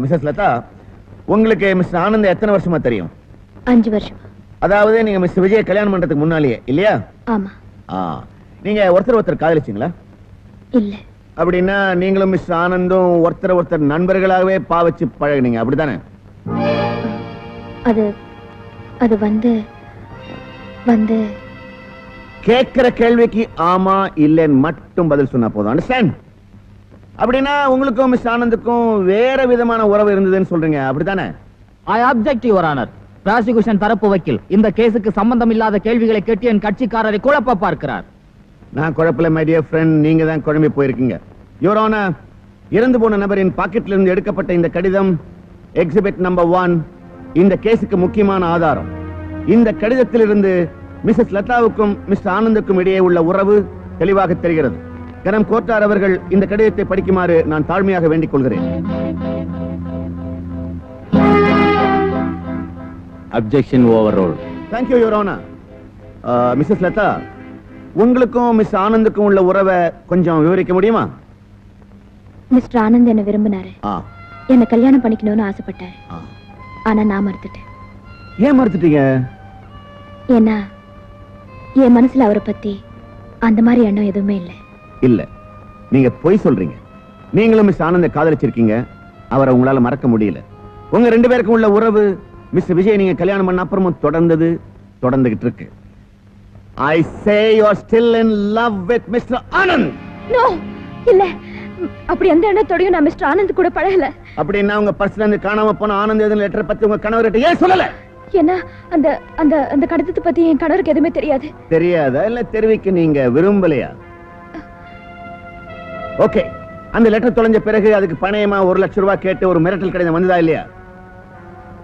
Mrs Latha உங்களுக்கு mister Anand எத்தனை வருஷமா தெரியும்? அஞ்சு வருஷமா. அதாவது நீங்க மிஸ் விஜய் கல்யாணம் பண்றதுக்கு முன்னாலேயே இல்லையா? ஆமா. ஆ நீங்க ஒருத்தர் ஒருத்தர் காதலிச்சீங்களா? இல்ல. அப்படின்னா நீங்களும் மிஸ் ஆனந்தும் ஒருத்தர் ஒருத்தர் நண்பர்களாகவே பாவச்சு பழகுனீங்க அப்படிதானே அது அது வந்து வந்து. கேட்கிற கேள்விக்கு ஆமா இல்லைன்னு மட்டும் பதில் சொன்னா போதும் அண்டர்ஸ்டாண்ட் அப்படின்னா உங்களுக்கும் மிஸ் ஆனந்துக்கும் வேற விதமான உறவு இருந்ததுன்னு சொல்றீங்க. அப்படித்தானே? I object your honour prosecution தரப்பு வக்கீல். இந்த கேஸுக்கு சம்பந்தம் இல்லாத கேள்விகளை கேட்டு என் கட்சிக்காரரை குழப்ப பார்க்கிறார். நான் குழப்பல மை டியர் ஃப்ரெண்ட் நீங்க தான் குழம்பி போயிருக்கீங்க. யோரோன இறந்து போன நபரின் பாக்கெட்ல இருந்து எடுக்கப்பட்ட இந்த கடிதம் எக்ஸிபிட் நம்பர் ஒன் இந்த கேஸுக்கு முக்கியமான ஆதாரம். இந்த கடிதத்திலிருந்து மிஸ்ஸஸ் லதாவுக்கும் மிஸ்டர் ஆனந்துக்கும் இடையே உள்ள உறவு தெளிவாக தெரிகிறது. கரம் கோட்டார் அவர்கள் இந்த கடிதத்தை படிக்குமாறு நான் தாழ்மையாக வேண்டிக் கொள்கிறேன். Objection overruled thank you your honour Mrs Latha உங்களுக்கும் மிஸ் ஆனந்துக்கும் உள்ள உறவை கொஞ்சம் விவரிக்க முடியுமா? மிஸ்டர் ஆனந்த் என்ன விரும்பினாரு. ஆ. என்ன கல்யாணம் பண்ணிக்கணும்னு ஆசைப்பட்டாரு. ஆனா நான் மறுத்துட்டேன். ஏன் மறுத்துட்டீங்க? ஏன்னா என் மனசுல அவரை பத்தி அந்த மாதிரி எண்ணம் எதுவுமே இல்லை. இல்ல. நீங்க பொய் சொல்றீங்க. நீங்களும் மிஸ் ஆனந்த காதலிச்சிருக்கீங்க. அவரை உங்களால மறக்க முடியல. உங்க ரெண்டு பேருக்கும் உள்ள உறவு மிஸ் விஜய் நீங்க கல்யாணம் பண்ண அப்புறமும் தொடர்ந்தது தொடர்ந்துகிட்டு இருக்கு I say you are still in love with Mister Anand. No இல்ல. அப்படி எந்த எண்ணத்தோடையும் நான் மிஸ்டர் ஆனந்த் கூட பழகல. அப்படின்னா உங்க பர்ஸ்ல இருந்து காணாம போன ஆனந்த் எழுதின லெட்டர் பத்தி உங்க கணவர்கிட்ட ஏன் சொல்லல? ஏன்னா அந்த அந்த அந்த கடிதத்தை பத்தி என் கணவருக்கு எதுவுமே தெரியாது. தெரியாதா? இல்ல தெரிவிக்க நீங்க விரும்பலையா? ஓகே அந்த லெட்டர் தொலைஞ்ச பிறகு அதுக்கு பணயமா ஒரு லட்சம் ரூபாய் கேட்டு ஒரு மிரட்டல் கடிதம் வந்ததா இல்லையா?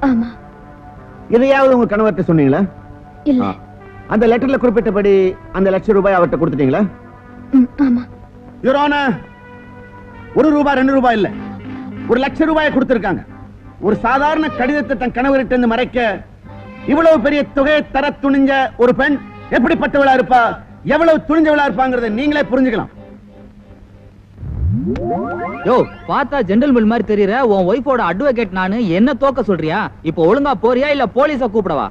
ஆமா. இதையாவது உங்க கணவர்கிட்ட சொன்னீங்களா? இல்ல. அந்த லெட்டர்ல குறிப்பிட்டபடி அந்த லட்சம் ரூபாய் அவர்கிட்ட கொடுத்துட்டீங்களா? ஆமா. ஒரு ரூபாய் ரெண்டு ரூபாய் இல்ல. ஒரு லட்சம் ரூபாயை கொடுத்திருக்காங்க. ஒரு சாதாரண கடிதத்தை தன் கணவர்கிட்ட இருந்து மறைக்க இவ்வளவு பெரிய தொகையை தர துணிஞ்ச ஒரு பெண் எப்படிப்பட்டவளா இருப்பா? எவ்வளவு துணிஞ்சவளா இருப்பாங்கறத நீங்களே புரிஞ்சுக்கலாம். யோ பார்த்தா மில் மாதிரி தெரியற? உன் ஒய்ஃபோட அட்வொகேட் நானு என்ன தோக்க சொல்றியா? இப்போ ஒழுங்கா போறியா இல்ல போலீஸ கூப்பிடவா?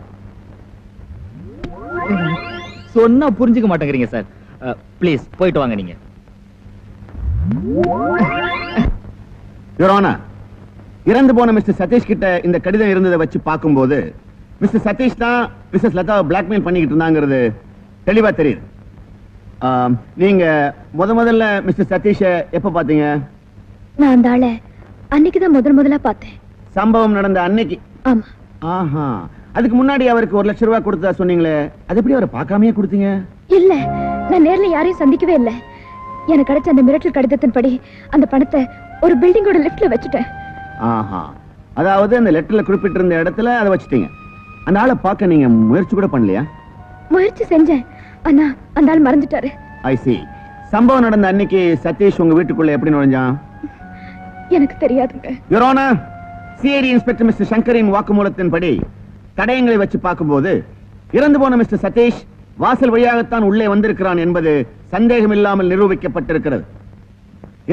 சொன்னா புரிஞ்சுக்க மாட்டேங்கிறீங்க சார் ப்ளீஸ் போயிட்டு வாங்க நீங்க. இறந்து போன மிஸ்டர் சதீஷ் கிட்ட இந்த கடிதம் இருந்ததை வச்சு பார்க்கும்போது மிஸ்டர் சதீஷ் தான் மிஸ்டர் லதாவை பிளாக்மெயில் பண்ணிக்கிட்டு இருந்தாங்கிறது தெளிவா தெரியுது. நீங்க முத முதல்ல மிஸ்டர் சதீஷை எப்ப பாத்தீங்க நான் அந்த ஆளை அன்னைக்குதான் முதல் முதலா பார்த்தேன். சம்பவம் நடந்த அன்னைக்கு. ஆமா. ஆஹா அதுக்கு முன்னாடி அவருக்கு ஒரு லட்சம் ரூபாய் கொடுத்ததா சொன்னீங்களே அது எப்படி அவரை பார்க்காமயே கொடுத்தீங்க? இல்ல நான் நேர்ல யாரையும் சந்திக்கவே இல்ல. எனக்கு கிடைச்ச அந்த மிரட்டல் கடிதத்தின்படி அந்த பணத்தை ஒரு பில்டிங்கோட லிஃப்ட்ல வச்சுட்டேன். ஆஹா அதாவது அந்த லெட்டர்ல குறிப்பிட்டிருந்த இடத்துல அதை வச்சுட்டீங்க. அந்த ஆளை பார்க்க நீங்க முயற்சி கூட பண்ணலையா? முயற்சி செஞ்சேன். ஆனா அந்த ஆள் மறந்துட்டாரு. ஐ see. சம்பவம் நடந்த அன்னைக்கு சதீஷ் உங்க வீட்டுக்குள்ள எப்படி நுழைஞ்சான்? எனக்கு தெரியாதுங்க. யுரோன சிஐடி இன்ஸ்பெக்டர் மிஸ்டர் சங்கரின் வாக்குமூலத்தின்படி தடயங்களை வச்சு பார்க்கும்போது இறந்து போன மிஸ்டர் சதீஷ் வாசல் வழியாகத்தான் உள்ளே வந்திருக்கிறான் என்பது சந்தேகமில்லாமல் நிரூபிக்கப்பட்டிருக்கிறது.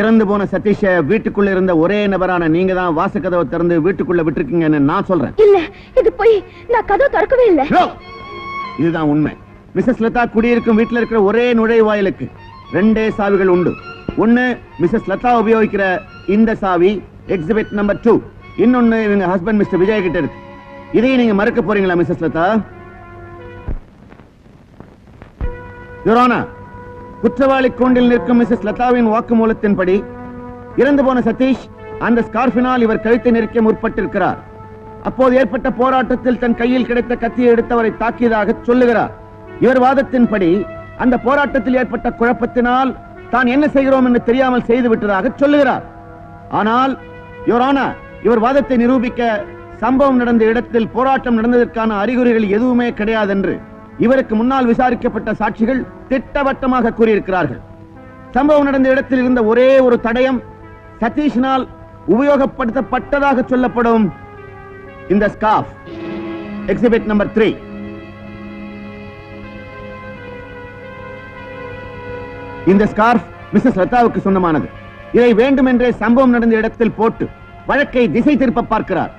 இறந்து போன சதீஷ வீட்டுக்குள்ள இருந்த ஒரே நபரான நீங்க தான் வாசக்கதவை திறந்து வீட்டுக்குள்ள விட்டுருக்கீங்கன்னு நான் சொல்றேன். இல்ல இது போய் நான் கதவு திறக்கவே இல்ல! இதுதான் உண்மை. மிஸ்ஸஸ் லதா குடியிருக்கும் வீட்டுல இருக்கிற ஒரே நுழைவாயிலுக்கு ரெண்டே சாவிகள் உண்டு. ஒண்ணு மிஸ்ஸஸ் லதா உபயோகிக்கிற இந்த சாவி எக்ஸிபிட் நம்பர் டூ இன்னொன்னு இவங்க ஹஸ்பண்ட் மிஸ்டர் விஜய் கிட்ட இருக்கு. இதையும் நீங்க மறக்க போறீங்களா மிஸ்ஸஸ் லதா? யுரானா குற்றவாளி கூண்டில் நிற்கும் மிஸ்ஸஸ் லதாவின் வாக்குமூலத்தின்படி இறந்து போன சதீஷ் அந்த ஸ்கார்பினால் இவர் கழுத்தை நெருக்க முற்பட்டிருக்கிறார். அப்போது ஏற்பட்ட போராட்டத்தில் தன் கையில் கிடைத்த கத்தியை எடுத்தவரை தாக்கியதாக சொல்லுகிறார். இவர் வாதத்தின்படி அந்த போராட்டத்தில் ஏற்பட்ட குழப்பத்தினால் தான் என்ன செய்கிறோம் என்று தெரியாமல் செய்து விட்டதாக சொல்லுகிறார். ஆனால் யுவரானா இவர் வாதத்தை நிரூபிக்க சம்பவம் நடந்த இடத்தில் போராட்டம் நடந்ததற்கான அறிகுறிகள் எதுவுமே கிடையாது என்று இவருக்கு முன்னால் விசாரிக்கப்பட்ட சாட்சிகள் திட்டவட்டமாக கூறியிருக்கிறார்கள். சம்பவம் நடந்த இடத்தில் இருந்த ஒரே ஒரு தடயம் சதீஷினால் உபயோகப்படுத்தப்பட்டதாக சொல்லப்படும் இந்த ஸ்காஃப் எக்ஸிபிட் நம்பர் த்ரீ இந்த ஸ்கார்ஃப் மிஸ்ஸஸ் லதாவுக்கு சொந்தமானது. இதை வேண்டுமென்றே சம்பவம் நடந்த இடத்தில் போட்டு வழக்கை திசை திருப்ப பார்க்கிறார்.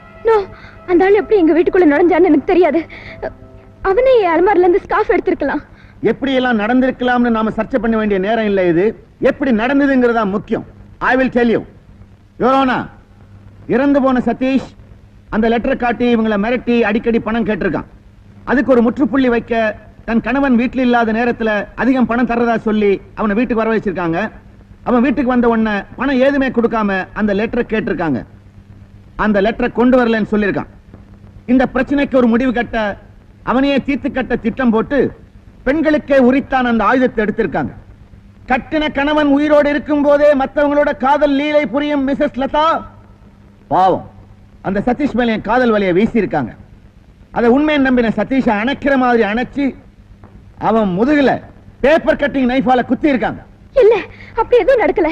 அந்த ஆள் எப்படி எங்க வீட்டுக்குள்ள நுழைஞ்சான்னு எனக்கு தெரியாது. அவனே அலமாரில இருந்து ஸ்கார்ஃப் எடுத்திருக்கலாம். எப்படி எல்லாம் நடந்திருக்கலாம்னு நாம சர்ச்சை பண்ண வேண்டிய நேரம் இல்லை இது. எப்படி நடந்ததுங்கிறதா முக்கியம். I will tell you your honour இறந்து போன சதீஷ் அந்த லெட்டரை காட்டி இவங்களை மிரட்டி அடிக்கடி பணம் கேட்டிருக்கான். அதுக்கு ஒரு முற்றுப்புள்ளி வைக்க தன் கணவன் வீட்டில் இல்லாத நேரத்துல அதிகம் பணம் தர்றதா சொல்லி அவனை வீட்டுக்கு வர வச்சிருக்காங்க. அவன் வீட்டுக்கு வந்த உடனே பணம் ஏதுமே கொடுக்காம அந்த லெட்டரை கேட்டிருக்காங்க. அந்த லெட்டரை கொண்டு வரலன்னு சொல்லியிருக்கான். இந்த பிரச்சனைக்கு ஒரு முடிவு கட்ட அவனையே தீர்த்து கட்ட திட்டம் போட்டு பெண்களுக்கே உரித்தான் அந்த ஆயுதத்தை எடுத்திருக்காங்க. கட்டின கணவன் உயிரோடு இருக்கும் போதே மத்தவங்களோட காதல் லீலை புரியும் மிசஸ் லதா பாவம். அந்த சதீஷ் மேலே காதல் வலையை வீசியிருக்காங்க. அதை உண்மையை நம்பின சதீஷை அணைக்கிற மாதிரி அணைச்சு அவன் முதுகுல பேப்பர் கட்டிங் நைஃபால குத்தி இருக்காங்க இல்ல அப்படி எதுவும் நடக்கல.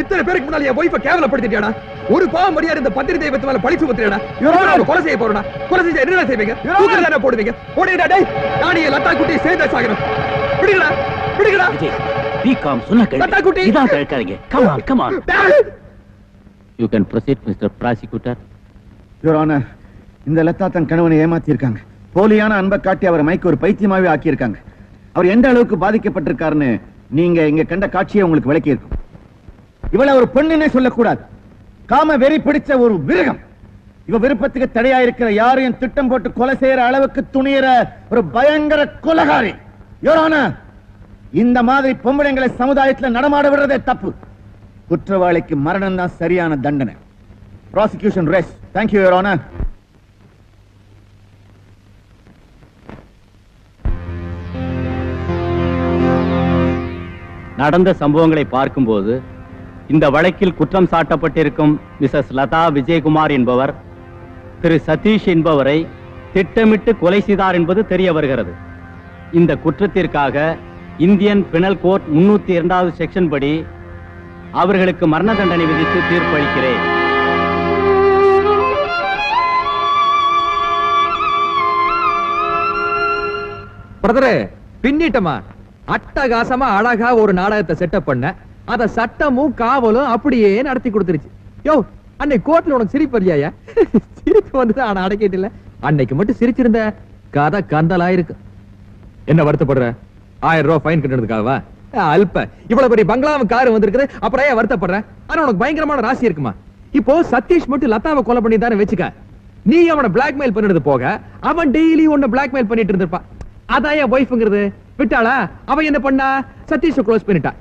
இத்தனை பேருக்கு முன்னால என் ஒய்ஃபை கேவலப்படுத்திட்டியாடா? ஒரு பாவம் மரியாதை இந்த பத்திரி தெய்வத்து மேல பழிச்சு. அவனை கொலை செய்ய போறடா கொலை செஞ்சா என்ன செய்வீங்க. தூக்கில தானே போடுவீங்க? போடுங்கடா டேய். நான் என் லத்தா குட்டியை சேர்ந்தா சாகணும் பிடிக்கடா பிடிக்கடா விஜய் பி காம் சொன்ன லதா குட்டி. கேள்வி இதான் கேட்காதீங்க come on come on. You can proceed Mister prosecutor your honour இந்த லதா தன் கணவனை ஏமாத்தி இருக்காங்க போலியான அன்பை காட்டி அவரை மைக்கு ஒரு பைத்தியமாவே ஆக்கியிருக்காங்க. அவர் எந்த அளவுக்கு பாதிக்கப்பட்டிருக்காருன்னு நீங்க இங்க கண்ட காட்சியை உங்களுக்கு விளக்கி இருக்கும் இவளை ஒரு பெண்ணுன்னே சொல்லக்கூடாது. காம வெறி பிடிச்ச ஒரு மிருகம் இவ விருப்பத்துக்கு தடையா இருக்கிற யாரையும் திட்டம் போட்டு கொலை செய்யற அளவுக்கு துணியற ஒரு பயங்கர கொலகாரி. யோரானா இந்த மாதிரி பொம்பளைங்களை சமுதாயத்துல நடமாட விடுறதே தப்பு. குற்றவாளிக்கு மரணம் தான் சரியான தண்டனை. ப்ராசிக்யூஷன் ரேஸ் தேங்க்யூ யுவர் நடந்த சம்பவங்களை பார்க்கும்போது இந்த வழக்கில் குற்றம் சாட்டப்பட்டிருக்கும் மிஸ்ஸஸ் லதா விஜயகுமார் என்பவர் திரு சதீஷ் என்பவரை திட்டமிட்டு கொலை செய்தார் என்பது தெரிய வருகிறது. இந்த குற்றத்திற்காக இந்தியன் பினல் கோர்ட் முன்னூத்தி இரண்டாவது செக்ஷன் படி அவர்களுக்கு மரண தண்டனை விதித்து தீர்ப்பளிக்கிறேன். பிரதரே பின்னிட்டமா? அட்டகாசமா அழகா ஒரு நாடகத்தை செட்டப் பண்ண அத சட்டமும் காவலும் அப்படியே நடத்தி கொடுத்துருச்சு. யோ அன்னைக்கு கோர்ட்ல உனக்கு சிரிப்பு இல்லையா சிரிப்பு வந்து ஆனா அடக்கிட்டு அன்னைக்கு மட்டும் சிரிச்சிருந்த கதை கந்தலாயிருக்கு. என்ன வருத்தப்படுற? ஆயிரம் ரூபாய் ஃபைன் கட்டுறதுக்காகவா அல்ப. இவ்வளவு பெரிய பங்களாவும் காரு வந்திருக்குது. அப்புறம் ஏன் வருத்தப்படுற? ஆனா உனக்கு பயங்கரமான ராசி இருக்குமா? இப்போ சதீஷ் மட்டும் லதாவை கொலை பண்ணி தானே வச்சுக்க. நீ அவனை பிளாக்மெயில் பண்ணினது போக அவன் டெய்லி உன்னை பிளாக்மெயில் பண்ணிட்டு இருந்திருப்பான். அதான் என் ஒய்ஃப்ங்கிறது விட்டாளா? அவன் என்ன பண்ணா? சதீஷை க்ளோஸ் பண்ணிட்டா.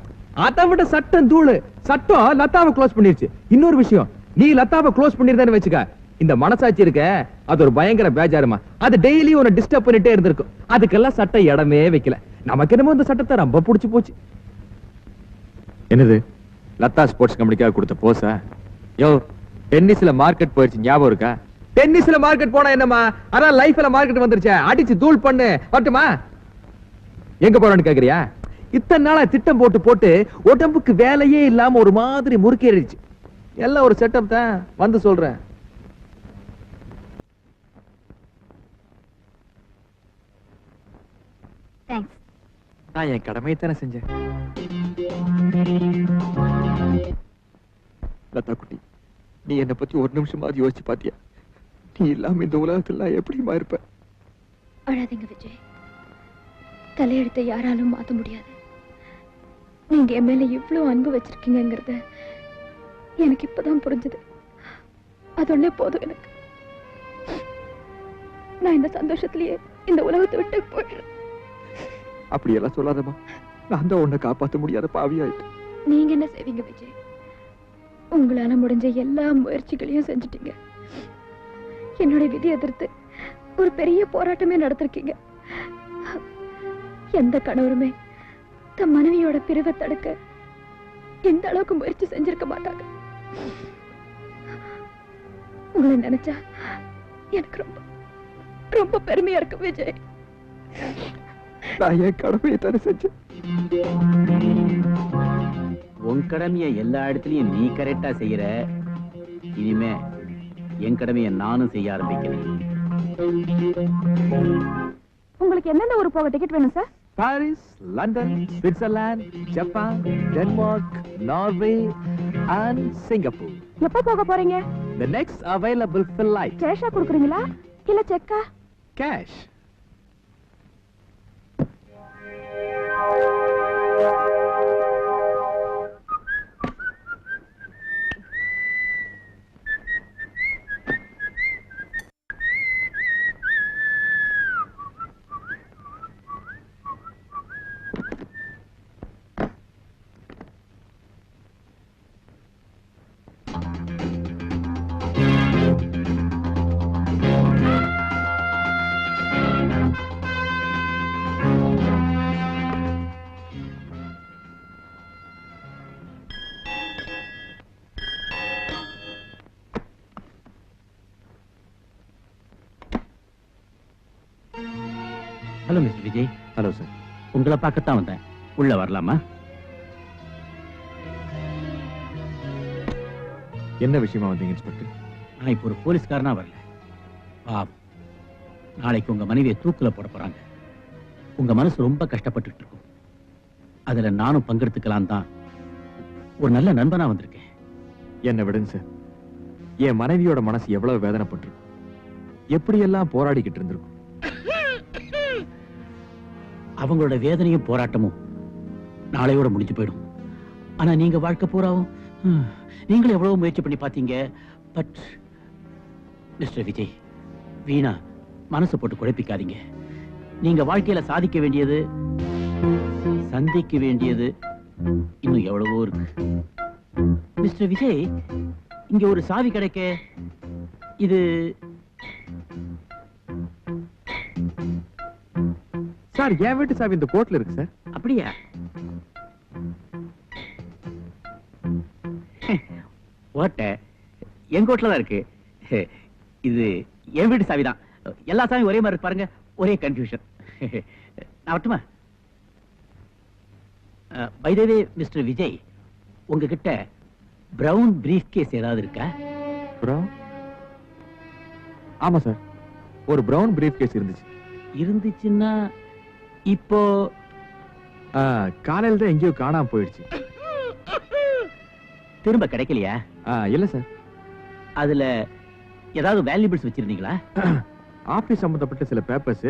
அதை விட சட்டம் தூளு. சட்டம் லதாவை க்ளோஸ் பண்ணிருச்சு. இன்னொரு விஷயம் நீ லதாவை க்ளோஸ் பண்ணிருந்தேன்னு வச்சுக்க. இந்த மனசாட்சி இருக்க அது ஒரு பயங்கர பேஜாருமா? அது டெய்லி உன்னை டிஸ்டர்ப் பண்ணிட்டே இருந்திருக்கும். அதுக்கெல்லாம் சட்டம் இடமே வைக்கல. நமக்கு என்னமோ இந்த சட்டத்தை ரொம்ப புடிச்சு போச்சு. என்னது? லதா ஸ்போர்ட்ஸ் கம்பெனிக்காக கொடுத்த போஸா யோ டென்னிஸ்ல மார்க்கெட் போயிடுச்சு ஞாபகம் இருக்கா? டென்னிஸ்ல மார்க்கெட் போனா என்னமா அதான் லைஃப்ல மார்க்கெட் வந்துருச்சே. அடிச்சு தூள் பண்ணு. வரட்டுமா? எங்க போறோம்னு கேக்குறியா? இத்தனை நாளா திட்டம் போட்டு போட்டு உடம்புக்கு வேலையே இல்லாம ஒரு மாதிரி முறுக்கேறிடுச்சு எல்லாம் ஒரு செட்டப் தான். வந்து சொல்றேன். நான் என் கடமையை தானே செஞ்சேன். லதா குட்டி நீ என்னை பத்தி ஒரு நிமிஷமாவது யோசிச்சு பாத்தியா? நீ இல்லாம இந்த உலகத்துல எப்படிமா இருப்ப? அழாதீங்க விஜய். தலையெழுத்தை யாராலும் மாத்த முடியாது. நீங்க என் மேல இவ்வளவு அன்பு வச்சிருக்கீங்கங்கிறத எனக்கு இப்பதான் புரிஞ்சுது. அதொன்னே போதும் எனக்கு. நான் இந்த சந்தோஷத்திலேயே இந்த உலகத்தை விட்டு போயிடுறேன். அப்படி எல்லாம் சொல்லாதம்மா. நான் தான் உன்னை காப்பாத்த முடியாத பாவியாயிட்டேன். நீங்க என்ன செய்வீங்க விஜய்? உங்களால முடிஞ்ச எல்லா முயற்சிகளையும் செஞ்சுட்டீங்க. என்னோட விதி எதிர்த்து ஒரு பெரிய போராட்டமே நடத்திருக்கீங்க. எந்த கணவருமே தன் மனைவியோட பிரிவை தடுக்க இந்த அளவுக்கு முயற்சி செஞ்சிருக்க மாட்டாங்க. உங்களை நினைச்சா எனக்கு ரொம்ப ரொம்ப பெருமையா இருக்கு விஜய். நான் என் கடமையை தானே செஞ்சேன். உன் கடமையை எல்லா இடத்துலயும் நீ கரெக்டா செய்யற. இனிமே என் கடமையை நானும் செய்ய ஆரம்பிக்கிறேன். உங்களுக்கு எந்தெந்த ஊர் போக டிக்கெட் வேணும் sir Paris London Switzerland Japan Denmark Norway and Singapore எப்போ போக போறீங்க? The next available flight. கேஷா கொடுக்குறீங்களா? இல்ல செக்கா Cash. Hello Mister Vijay hello sir உங்களை பார்க்கத்தான் வந்தேன். உள்ள வரலாமா? என்ன விஷயமா வந்தீங்க இன்ஸ்பெக்டர்? நான் இப்போ ஒரு போலீஸ்காரனா வரல. பாவம். நாளைக்கு உங்க மனைவியை தூக்குல போட போறாங்க. உங்க மனசு ரொம்ப கஷ்டப்பட்டுட்டு இருக்கும். அதுல நானும் பங்கெடுத்துக்கலாம் தான் ஒரு நல்ல நண்பனா வந்திருக்கேன். என்ன விடுங்க சார் என் மனைவியோட மனசு எவ்வளவு வேதனைப்பட்டிருக்கும். எப்படியெல்லாம் போராடிக்கிட்டு இருந்திருக்கும். அவங்களோட வேதனையும் போராட்டமும் நாளையோட முடிஞ்சு போயிடும். ஆனா நீங்க வாழ்க்கை பூராவும் நீங்களும் எவ்வளவு முயற்சி பண்ணி பார்த்தீங்க பட் மிஸ்டர் விஜய் வீணா மனசு போட்டு குழப்பிக்காதீங்க. நீங்க வாழ்க்கையில சாதிக்க வேண்டியது சந்திக்க வேண்டியது இன்னும் எவ்வளவோ இருக்கு. மிஸ்டர் விஜய் இங்க ஒரு சாவி கிடைக்க இது சார் என் வீட்டு சாவி இந்த கோட்ல இருக்கு சார். அப்படியா? ஓட்ட எங்க வீட்டுல தான் இருக்கு. இது என் வீட்டு சாவி தான். எல்லா சாவியும் ஒரே மாதிரி பாருங்க. ஒரே கன்ஃபியூஷன் நான் வரட்டுமா? பைதவே மிஸ்டர் விஜய் உங்ககிட்ட பிரவுன் பிரீஃப் கேஸ் ஏதாவது இருக்கா? பிரவுன் ஆமா சார் ஒரு பிரவுன் பிரீஃப் கேஸ் இருந்துச்சு. இருந்துச்சுன்னா இப்போ காலையில தான் எங்கேயோ காணாம போயிடுச்சு. திரும்ப கிடைக்கலையா? இல்ல சார். அதுல ஏதாவது வேல்யூபிள்ஸ் வச்சிருந்தீங்களா? ஆபீஸ் சம்பந்தப்பட்ட சில பேப்பர்ஸ்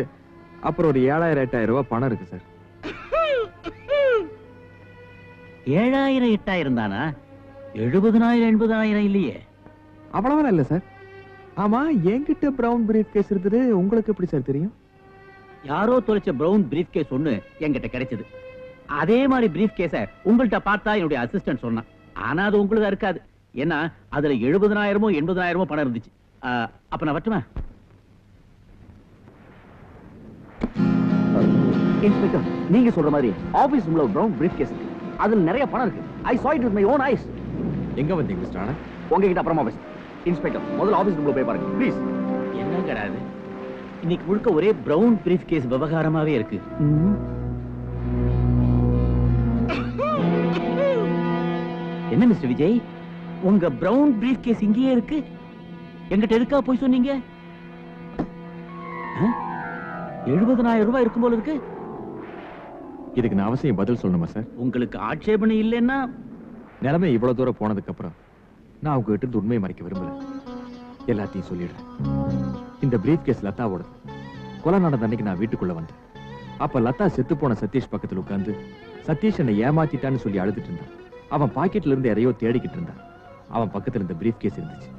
அப்புறம் ஒரு ஏழாயிரம் எட்டாயிரம் ரூபாய் பணம் இருக்கு சார். ஏழாயிரம் எட்டாயிரம் தானா? எழுபதனாயிரம் எண்பதாயிரம் இல்லையே. அவ்வளவா இல்ல சார். ஆமா என்கிட்ட பிரவுன் பிரீஃப் கேஸ் இருந்தது. உங்களுக்கு எப்படி சார் தெரியும்? யாரோ தொலைச்ச பிரவுன் பிரீஃப் கேஸ் ஒண்ணு என்கிட்ட கிடைச்சது. அதே மாதிரி பிரீஃப் கேஸ உங்கள்ட்ட பார்த்தா என்னுடைய அசிஸ்டன்ட் சொன்னான். ஆனா அது உங்களுக்கு இருக்காது. ஏன்னா அதுல எழுபதனாயிரமோ எண்பதனாயிரமோ பணம் இருந்துச்சு. அப்ப நான் வரட்டுமா? இன்ஸ்பெக்டர் நீங்க சொல்ற மாதிரி ஆபீஸ் ஒரு பிரவுன் பிரீஃப் கேஸ் இருக்கு. அதுல நிறைய பணம் இருக்கு. ஐ saw it with my own eyes. எங்க வந்தீங்க மிஸ்டர் ஆனந்த்? உங்ககிட்ட அப்புறமா பேச இன்ஸ்பெக்டர் முதல்ல ஆபீஸ் ரூம்ல போய் பாருங்க ப்ளீஸ் என்னங்கடா அது? இன்னைக்கு முழுக்க ஒரே பிரவுன் பிரீஃப் கேஸ் விவகாரமாவே இருக்கு. என்ன மிஸ்டர் விஜய்? உங்க பிரவுன் பிரீஃப் கேஸ் இங்கேயே இருக்கு? எங்கிட்ட இருக்கா போய் சொன்னீங்க? எழுபதனாயிரம் ரூபாய் இருக்கும் போல இருக்கு. இதுக்கு நான் அவசியம் பதில் சொல்லணுமா சார் உங்களுக்கு ஆட்சேபனை இல்லைன்னா? நிலைமை இவ்வளவு தூரம் போனதுக்கு அப்புறம் நான் உங்ககிட்ட இருந்து உண்மையை மறைக்க விரும்பல. எல்லாத்தையும் சொல்லிடுறேன். இந்த பிரீஃப் கேஸ் லதாவோட. கொலை நடந்த அன்னைக்கு நான் வீட்டுக்குள்ள வந்தேன். அப்ப லதா செத்து போன சதீஷ் பக்கத்துல உட்கார்ந்து சதீஷ் என்னை ஏமாத்திட்டான்னு சொல்லி அழுதுட்டு இருந்தான். அவன் பாக்கெட்ல இருந்து எதையோ தேடிக்கிட்டு இருந்தான். அவன் பக்கத்துல இருந்த பிரீஃப் கேஸ் இருந்துச்சு.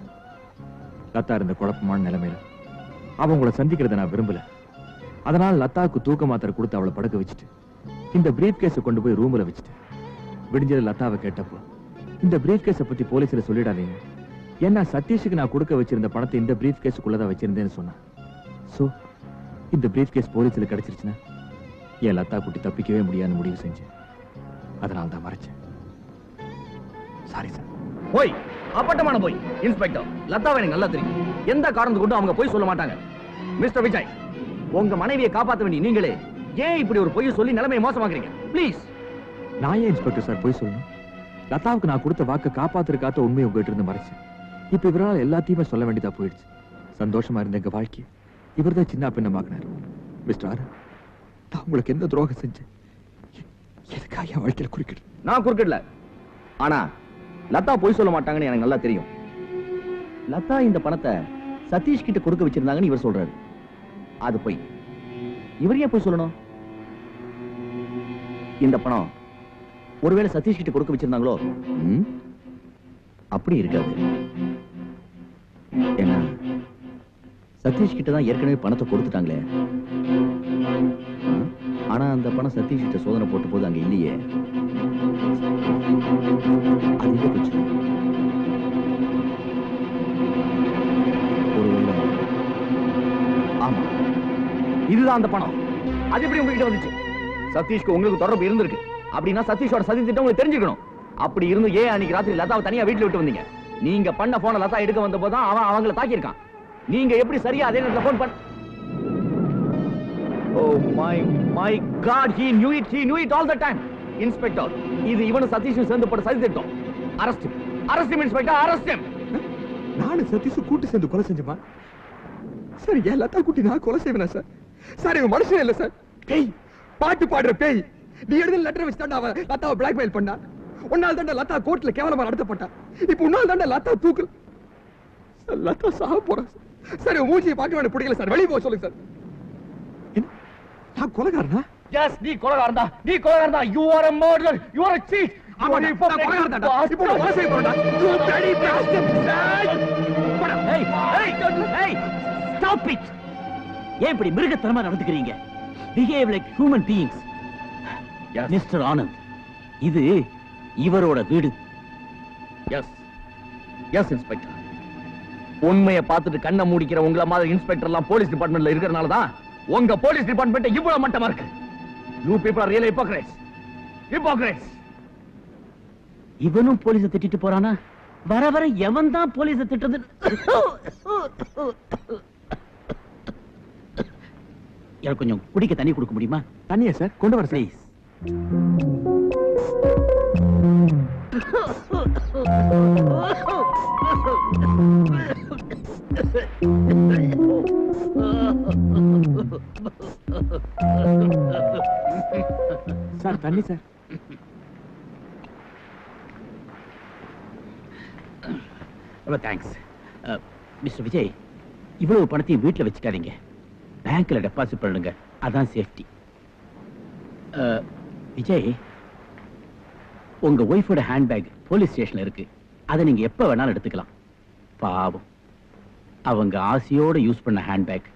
லதா இருந்த குழப்பமான நிலைமையில அவன் உங்களை சந்திக்கிறத நான் விரும்பல. அதனால லதாவுக்கு தூக்க மாத்திரை கொடுத்து அவளை படுக்க வச்சுட்டு இந்த பிரீஃப் கேஸை கொண்டு போய் ரூம்ல வச்சுட்டு விடிஞ்சது லதாவை கேட்டப்போ இந்த பிரீஃப் கேஸை பத்தி போலீஸ்ல சொல்லிடாதீங்க. ஏன்னா சதீஷுக்கு நான் கொடுக்க வச்சிருந்த பணத்தை இந்த பிரீஃப் கேஸுக்குள்ளதான் வச்சிருந்தேன்னு சொன்னான் சோ இந்த பிரீஃப் கேஸ் போலீஸ்ல கிடைச்சிருச்சுன்னா என் லதா குட்டி தப்பிக்கவே முடியாதுன்னு முடிவு செஞ்சேன். அதனால தான் மறைச்சேன். சாரி சார் போய் அப்பட்டமான போய் இன்ஸ்பெக்டர் லதாவை எனக்கு நல்லா தெரியும். எந்த காரணத்தை கொண்டு அவங்க போய் சொல்ல மாட்டாங்க. மிஸ்டர் விஜய் உங்க மனைவியை காப்பாத்த வேண்டிய நீங்களே ஏன் இப்படி ஒரு பொய் சொல்லி நிலைமையை மோசமாக்குறீங்க? ப்ளீஸ் நான் ஏன் இன்ஸ்பெக்டர் சார் போய் சொல்லணும்? லதாவுக்கு நான் கொடுத்த வாக்கை காப்பாத்துறக்காத்த உண்மையை உங்ககிட்ட இருந்து மறைச்சேன். இப்ப இவரால் எல்லாத்தையுமே சொல்ல வேண்டியதா போயிடுச்சு. சந்தோஷமா இருந்த எங்க வாழ்க்கை இவர்தான் சின்ன பின்னமாக்குனார் மிஸ்டர் ஆர் நான் உங்களுக்கு என்ன துரோகம் செஞ்சேன்? எதுக்காக என் வாழ்க்கையில குறுக்கிடு? நான் குறுக்கிடல. ஆனா லதா பொய் சொல்ல மாட்டாங்கன்னு எனக்கு நல்லா தெரியும். லதா இந்த பணத்தை சதீஷ் கிட்ட கொடுக்க வச்சிருந்தாங்கன்னு இவர் சொல்றாரு. அது பொய். இவர் ஏன் பொய் சொல்லணும்? இந்த பணம் ஒருவேளை சதீஷ் கிட்ட கொடுக்க வச்சிருந்தாங்களோ? அப்படி இருக்காது. ஏன்னா சதீஷ் கிட்ட தான் ஏற்கனவே பணத்தை கொடுத்துட்டாங்களே. ஆனா அந்த பணம் சதீஷ் கிட்ட சோதனை போட்ட போது அங்க இல்லையே. அது ஆமா. இதுதான் அந்த பணம். அது எப்படி உங்ககிட்ட வந்துச்சு? சதீஷ்க்கு உங்களுக்கு தொடர்பு இருந்திருக்கு. அப்படின்னா சதீஷோட சதி திட்டம் உங்களுக்கு தெரிஞ்சுக்கணும். அப்படி இருந்து ஏன் அன்னைக்கு ராத்திரி லதாவை தனியா வீட்டுல விட்டு வந்தீங்க? நீங்க பண்ண போன லதா எடுக்க வந்த போது அவன் அவங்கள தாக்கியிருக்கான். நீங்க எப்படி சரியா அதே நேரத்தில் போன் பண்ண ஓ my my god he knew it he knew it all the time inspector இது இவனும் சதீஷும் சேர்ந்து போட்ட சதி திட்டம். அரஸ்ட் அரஸ்ட் இன்ஸ்பெக்டர் அரஸ்ட் நானும் சதீஷும் கூட்டு சேர்ந்து கொலை செஞ்சமா சார் எல்லாத்தையும் லதா குட்டி நான் கொலை செய்வேனா சார் சார் இவன் மனுஷன் இல்ல சார் பேய். பாட்டு பாடுற பேய். நீ எழுதின லெட்டர் வச்சு தான் அவன் லதாவை பிளாக்மெயில் பண்ணான். உன்னால் தான் லதா கோர்ட்ல கேவலமா நடத்தப்பட்டா இப்போ உன்னால் தான் லதா தூக்கு சார் லதா சாக போறேன் சார். மூஞ்சியை பார்க்க எனக்கு பிடிக்கல சார். வெளியே போக சொல்லுங்க சார். நான் கொலைகாரனா? எஸ் நீ கொலைகாரன் தான் நீ கொலைகாரன் தான் you are a murderer. You are a cheat ஆமா, நான் கொலைகாரன் தான்டா. இப்போ நான் கொலை செய்ய bloody bastard, சார். போடா. Hey, hey, hey, stop it! ஏன் இப்படி மிருகத்தனமா நடந்துக்கிறீங்க? Behave like human beings Mister Anand இது இவரோட வீடு. எஸ் எஸ் இன்ஸ்பெக்டர் உண்மையை பார்த்துட்டு கண்ணை மூடிக்கிற உங்கள மாதிரி இன்ஸ்பெக்டர் எல்லாம் போலீஸ் டிபார்ட்மெண்ட்ல இருக்கிறனால தான் உங்க போலீஸ் டிபார்ட்மெண்ட் இவ்வளவு மட்டமா இருக்கு. You people are real hypocrites hypocrites இவனும் போலீஸ திட்டிட்டு போறானா? வர வர எவன் தான் போலீஸ திட்டுறது? எனக்கு கொஞ்சம் குடிக்க தண்ணி கொடுக்க முடியுமா? தண்ணியா சார் கொண்டு வர சார் ப்ளீஸ் சார் தண்ணி சார். ரொம்ப தேங்க்ஸ் மிஸ்டர் விஜய் இவ்வளவு பணத்தையும் வீட்டில் வச்சுக்காதீங்க. பேங்க்ல டெபாசிட் பண்ணுங்க. அதான் சேஃப்டி விஜய் உங்க ஒய்ஃபோட ஹேண்ட்பேக் போலீஸ் ஸ்டேஷன்ல இருக்கு. அதை நீங்க எப்ப வேணாலும் எடுத்துக்கலாம். பாவம். அவங்க ஆசையோட யூஸ் பண்ண ஹேண்ட்பேக்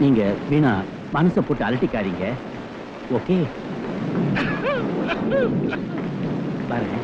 நீங்க வீணா மனசை போட்டு அலட்டிக்காதீங்க. ஓகே? பாருங்க.